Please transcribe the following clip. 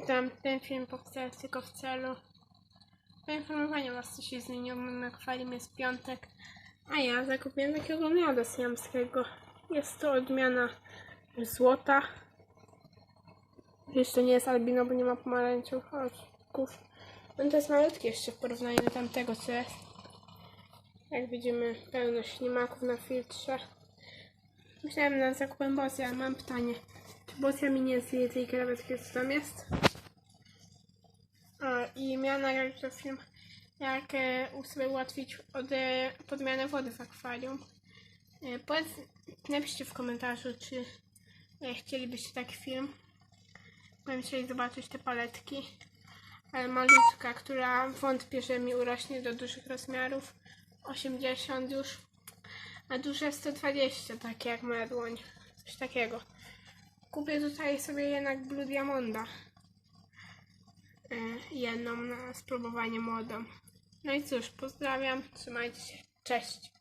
Witam, ten film powstał tylko w celu poinformowania was, co się zmieniło. Mamy akwarium, jest piątek, a ja zakupiłem takiego mioda siamskiego. Jest to odmiana złota. Jeszcze nie jest albino, bo nie ma pomarańczowych oczków. On to jest malutki jeszcze w porównaniu do tamtego, co jest. Jak widzimy, pełno ślimaków na filtrze. Myślałem nad zakupem bossy, ale mam pytanie. Czy bossy mi nie zje tej krewetki, co tam jest? I miałam nagrać to film, jak sobie ułatwić od, e, podmianę wody w akwarium. E, powiedz, napiszcie w komentarzu, czy e, chcielibyście taki film. Będę chcieli zobaczyć te paletki. E, malutka, która wątpię, że mi urośnie do dużych rozmiarów. 80 już. A duże 120, takie jak moja dłoń. Coś takiego. Kupię tutaj sobie jednak Blue Diamonda. Jedną na spróbowanie młodą. No i cóż, pozdrawiam, trzymajcie się, cześć.